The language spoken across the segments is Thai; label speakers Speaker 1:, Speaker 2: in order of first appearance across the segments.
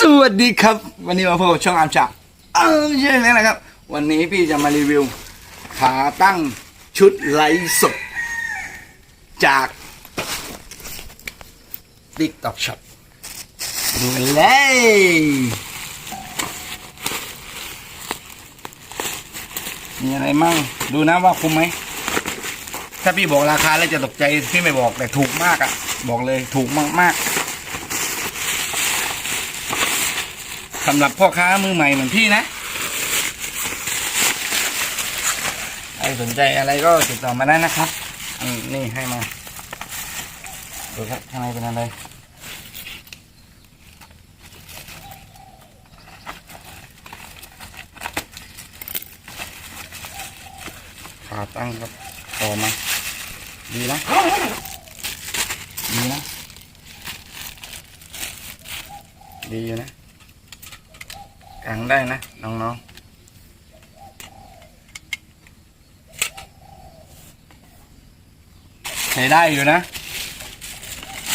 Speaker 1: สวัสดีครับ วันนี้มาพบกับช่องอามจากเออใช่แล้วนะครับ วันนี้พี่จะมารีวิว ขาตั้งชุดไลฟ์สดจาก TikTok Shop ดูกันเลย มีอะไรมั่ง ดูนะว่าคุ้มไหม ถ้าพี่บอกราคาแล้วจะตกใจ พี่ไม่บอกแต่ถูกมากอะ่ะ บอกเลยถูกมากๆ สำหรับพ่อค้ามือใหม่เหมือนพี่นะใครสนใจอะไรก็ติดต่อมาได้นะครับอันนี่ให้มาดูครับข้างในเป็นอะไรขาตั้งครับต่อมา ดีนะ ดีนะ ดีอยู่นะ กางได้นะ น้องๆใช้ได้อยู่นะ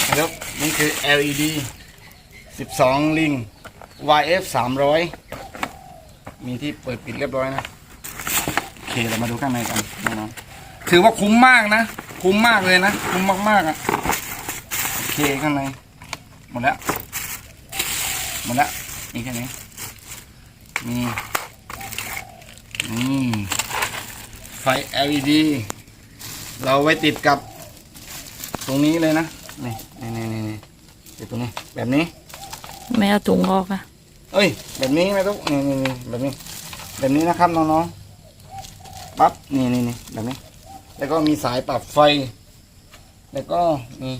Speaker 1: นะ ครับนี่คือ LED 12 ลิง YF 300 มีที่เปิดปิดเรียบร้อยนะ โอเค เรามาดูข้างในกันน้องๆถือว่าคุ้มมากนะ คุ้มมากเลยนะ คุ้มมากๆอะ โอเค ข้างใน หมดแล้ว หมดแล้วมีแค่นี้ มีนี่ไฟ LED เราไว้ติดกับตรงนี้เลยนะ นี่นี่นี่นี่นี่ติดตรงนี้แบบนี้
Speaker 2: ไม่เอาถุงออกอะ
Speaker 1: เอ้ย แบบนี้ไม่ต้องนี่นี่นี่แบบนี้ แบบนี้นะครับน้องๆปั๊บนี่นี่นี่แบบนี้ แล้วก็มีสายปรับไฟ แล้วก็มี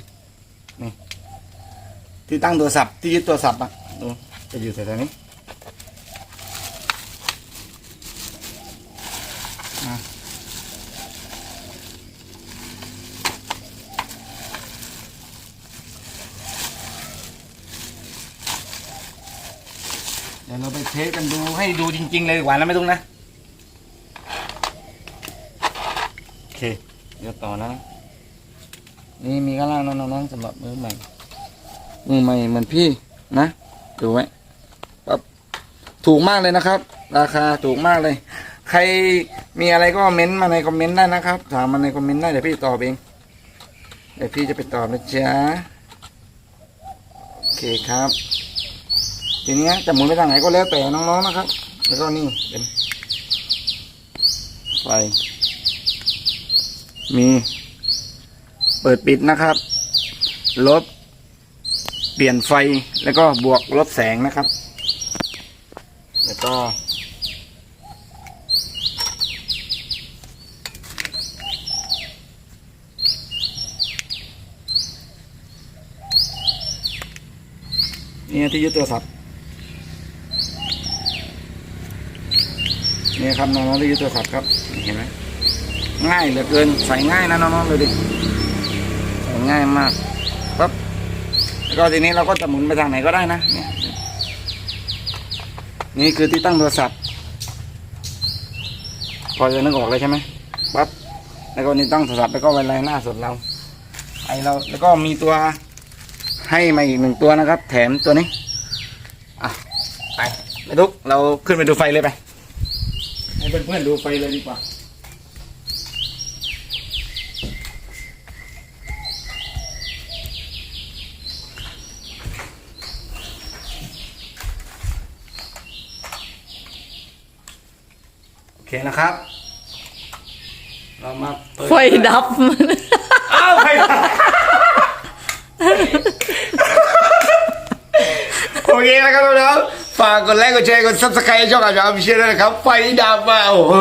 Speaker 1: นี่ที่ตั้งโทรศัพท์ที่ยึดโทรศัพท์อะดูจะอยู่แถวๆนี้อะ เดี๋ยวเราไปเทสกันดูให้ดูจริง ๆ เลยดีกว่านะไม่ต้องนะ โอเค เดี๋ยวต่อนะ นี่มีข้างล่างน้องๆสำหรับมือใหม่ มือใหม่เหมือนพี่นะดูไว้ปั๊บถูกมากเลยนะครับ ราคาถูกมากเลย ใคร มีอะไรก็เม้นต์มาในคอมเมนต์ได้นะครับ ถามมาในคอมเมนต์ได้เดี๋ยวพี่ตอบเอง เดี๋ยวพี่จะไปตอบนะจ๊ะโอเคครับ ทีนี้จะหมุนไปทางไหนก็แล้วแต่น้องๆนะครับ แล้วก็นี่เป็นไฟ มี เปิดปิดนะครับ ลบ เปลี่ยนไฟแล้วก็บวกลบแสงนะครับ แล้วก็ นี่ที่ยึดโทรศัพท์นี่ครับน้องๆที่ยึดโทรศัพท์ครับเห็นไหมง่ายเหลือเกินใส่ง่ายนะน้องๆเลยดิใส่ง่ายมากปั๊บแล้วก็ทีนี้เราก็จะหมุนไปทางไหนก็ได้นะเนี่ยนี่คือที่ตั้งโทรศัพท์พอจะนึกออกเลยใช่ไหมปั๊บแล้วก็นี่ตั้งโทรศัพท์แล้วก็ไว้ไลน์หน้าสดเราไอเราแล้วก็มีตัว ให้มาอีกหนึ่งตัวนะครับ แถมตัวนี้อะไปไปทุกเราขึ้นไปดูไฟเลยไป ให้เพื่อนๆดูไฟเลยดีกว่าโอเคนะครับ เรามาเปิด
Speaker 2: ไฟดับมัน
Speaker 1: อ้าวไฟดับ โอเคนะครับน้องฝากกดไลค์กดแชร์กดซับสไครต์ช่องอาจารย์พิเชษด้วยนะครับ ไฟดับมาโอ้โห